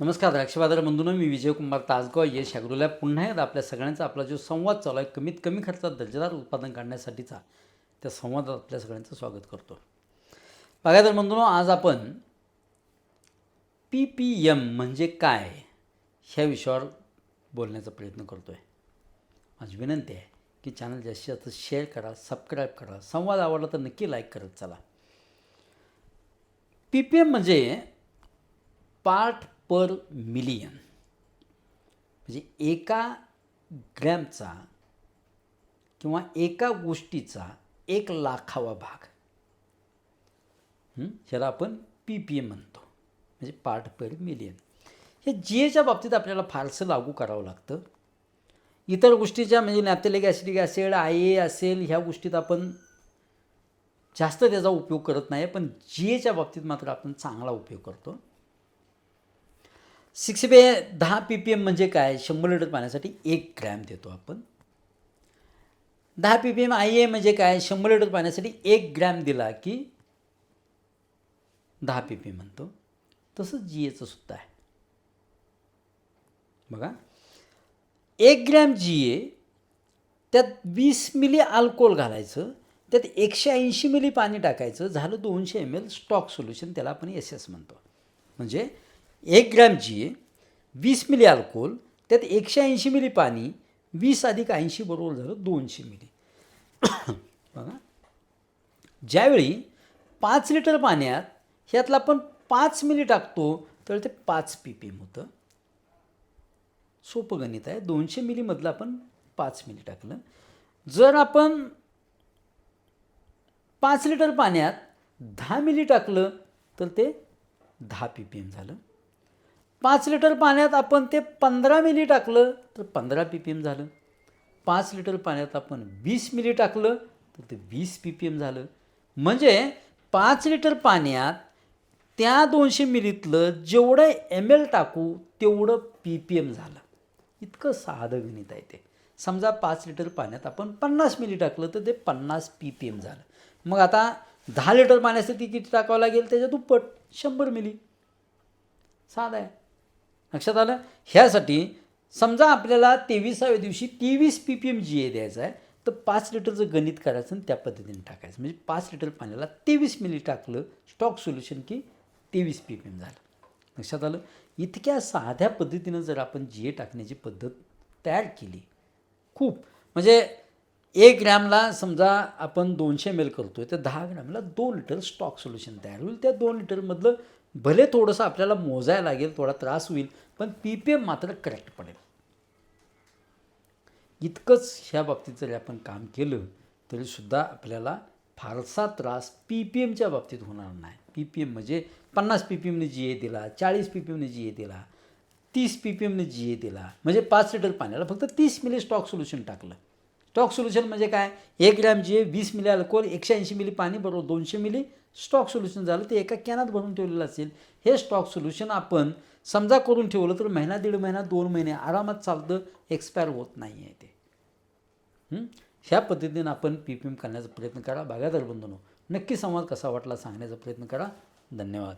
नमस्कार द्राक्षबाजार बंधूंनो मी विजयकुमार तासगाव. यश ॲग्रोला पुन्हा एकदा आपल्या सगळ्यांचा आपला जो संवाद चालू आहे कमीत कमी खर्चात दर्जेदार उत्पादन काढण्यासाठीचा त्या संवादात आपल्या सगळ्यांचं स्वागत करतो. बघा बंधूंनो आज आपण पी पी एम म्हणजे काय ह्या विषयावर बोलण्याचा प्रयत्न करतो आहे माझी विनंती आहे की चॅनल जास्तीत जास्त शेअर करा सबस्क्राईब करा. संवाद आवडला तर नक्की लाईक करत चला. पी पी एम म्हणजे पार्ट पर मिलियन. म्हणजे एका ग्रॅमचा किंवा एका गोष्टीचा एक लाखावा भाग. ह्याला आपण पी पी एम म्हणतो. म्हणजे पार्ट पर मिलियन. हे जी एच्या बाबतीत आपल्याला फारसं लागू करावं लागतं. इतर गोष्टीच्या म्हणजे नॅथलिक ॲसिडिक ॲसिड आय ए असेल ह्या गोष्टीत आपण जास्त त्याचा उपयोग करत नाही पण जी एच्या बाबतीत मात्र आपण चांगला उपयोग करतो. सिक्स बे दहा पी पी एम म्हणजे काय? शंभर लिटर पाण्यासाठी एक ग्रॅम देतो आपण. दहा P P M I A म्हणजे काय? शंभर लिटर पाण्यासाठी एक ग्रॅम दिला की दहा पी पी म्हणतो. तसंच जी एचं सुद्धा आहे. बघा. एक ग्रॅम जी ए त्यात वीस मिली अल्कोहोल घालायचं त्यात एकशे ऐंशी मिली पाणी टाकायचं झालं दोनशे एम एल स्टॉक सोल्युशन त्याला आपण एस एस म्हणतो. म्हणजे एक ग्रॅम वीस मिली अल्कोहोल त्यात एकशे ऐंशी मिली पाणी वीस अधिक ऐंशी बरोबर झालं दोनशे मिली. बघा. ज्यावेळी पाच लिटर पाण्यात ह्यातला आपण पाच मिली टाकतो तर ते पाच पी पी एम होतं. सोपं गणित आहे. दोनशे मिलीमधलं आपण पाच मिली टाकलं. जर आपण पाच लिटर पाण्यात दहा मिली टाकलं तर ते दहा पी पी एम झालं. पाच लिटर पाण्यात आपण ते पंधरा मिली टाकलं तर पंधरा पी पी एम झालं. पाच लिटर पाण्यात आपण वीस मिली टाकलं तर ते वीस पी पी एम झालं. म्हणजे पाच लिटर पाण्यात त्या दोनशे मिलीतलं जेवढं एम एल टाकू तेवढं पी पी एम झालं. इतकं साधं गणित आहे ते. समजा पाच लिटर पाण्यात आपण पन्नास मिली टाकलं तर ते पन्नास पी पी एम झालं. मग आता दहा लिटर पाण्यासाठी किती टाकावं लागेल? त्याच्या दुप्पट शंभर मिली. साधं आहे. लक्षात आलं? ह्यासाठी समजा आपल्याला तेविसाव्या दिवशी तेवीस P P M G A द्यायचा आहे तर पाच लिटरचं गणित करायचं आणि त्या पद्धतीने टाकायचं. म्हणजे पाच लिटर पाण्याला तेवीस मिली टाकलं स्टॉक सोल्युशन की तेवीस पी पी एम झालं. लक्षात आलं? इतक्या साध्या पद्धतीनं जर आपण जी ए टाकण्याची पद्धत तयार केली खूप. म्हणजे एक ग्रॅमला समजा आपण दोनशे एम एल करतो आहे तर दहा ग्रॅमला दोन लिटर स्टॉक सोल्युशन तयार होईल. त्या दोन लिटरमधलं भले थोडंसं आपल्याला मोजायला लागेल थोडा त्रास होईल पण पी पी एम मात्र करेक्ट पडेल. इतकंच ह्या बाबतीत जरी आपण काम केलं तरीसुद्धा आपल्याला फारसा त्रास पी पी एमच्या बाबतीत होणार नाही. पी पी एम म्हणजे पन्नास पी पी एमने जी ए दिला चाळीस पी पी एमने जी ए दिला तीस पी पी एमने जी ए दिला म्हणजे पाच लिटर पाण्याला फक्त तीस मिली स्टॉक सोल्युशन टाकलं. स्टॉक सोल्युशन म्हणजे काय? एक ग्रॅम वीस मिली अल्कोहोल एकशे ऐंशी मिली पाणी बरोबर दोनशे मिली स्टॉक सोल्युशन झालं. ते एका कॅनात भरून ठेवलेलं असेल. हे स्टॉक सोल्युशन आपण समजा करून ठेवलं तर महिना दीड महिना दोन महिने आरामात चालतं एक्सपायर होत नाही आहे ते ह्या पद्धतीनं आपण पी पी एम करण्याचा प्रयत्न करा. बागायदार बंधनो नक्की संवाद कसा वाटला सांगण्याचा प्रयत्न करा. धन्यवाद.